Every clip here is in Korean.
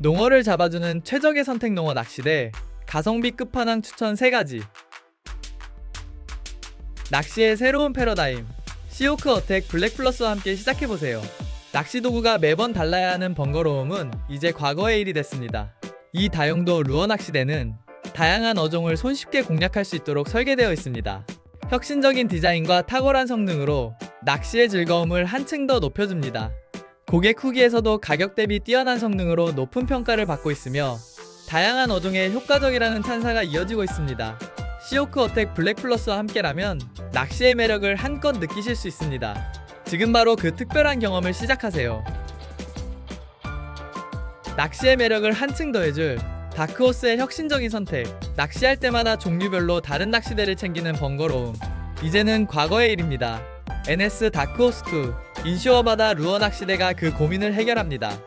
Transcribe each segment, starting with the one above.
농어를 잡아주는 최적의 선택 농어 낚시대 가성비 끝판왕 추천 3가지. 낚시의 새로운 패러다임 시오크 어택 블랙 플러스와 함께 시작해보세요. 낚시 도구가 매번 달라야 하는 번거로움은 이제 과거의 일이 됐습니다. 이 다용도 루어 낚시대는 다양한 어종을 손쉽게 공략할 수 있도록 설계되어 있습니다. 혁신적인 디자인과 탁월한 성능으로 낚시의 즐거움을 한층 더 높여줍니다 고객 후기에서도 가격 대비 뛰어난 성능으로 높은 평가를 받고 있으며 다양한 어종에 효과적이라는 찬사가 이어지고 있습니다. 시오크 어택 블랙 플러스와 함께라면 낚시의 매력을 한껏 느끼실 수 있습니다. 지금 바로 그 특별한 경험을 시작하세요. 낚시의 매력을 한층 더해줄 다크호스의 혁신적인 선택. 낚시할 때마다 종류별로 다른 낚시대를 챙기는 번거로움. 이제는 과거의 일입니다. NS 다크호스2 인슈어바다 루어 낚시대가 그 고민을 해결합니다.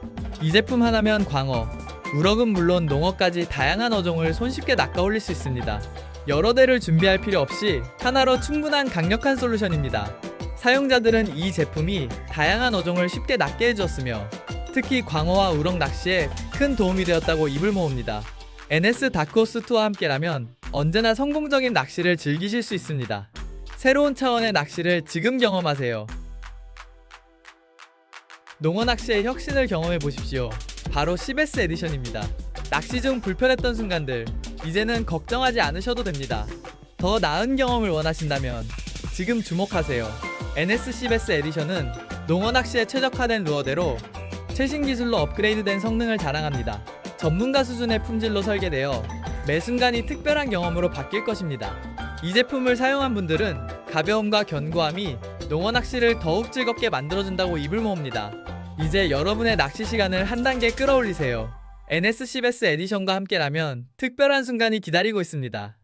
이 제품 하나면 광어, 우럭은 물론 농어까지 다양한 어종을 손쉽게 낚아 올릴 수 있습니다. 여러 대를 준비할 필요 없이 하나로 충분한 강력한 솔루션입니다. 사용자들은 이 제품이 다양한 어종을 쉽게 낚게 해주었으며 특히 광어와 우럭 낚시에 큰 도움이 되었다고 입을 모읍니다. NS 다크호스2와 함께라면 언제나 성공적인 낚시를 즐기실 수 있습니다. 새로운 차원의 낚시를 지금 경험하세요. 농어 낚시의 혁신을 경험해 보십시오. 바로 CBS 에디션입니다. 낚시 중 불편했던 순간들, 이제는 걱정하지 않으셔도 됩니다. 더 나은 경험을 원하신다면 지금 주목하세요. NS CBS 에디션은 농어 낚시에 최적화된 루어대로 최신 기술로 업그레이드된 성능을 자랑합니다. 전문가 수준의 품질로 설계되어 매 순간이 특별한 경험으로 바뀔 것입니다. 이 제품을 사용한 분들은 가벼움과 견고함이 농어 낚시를 더욱 즐겁게 만들어준다고 입을 모읍니다. 이제 여러분의 낚시 시간을 한 단계 끌어올리세요. NS CBS 에디션과 함께라면 특별한 순간이 기다리고 있습니다.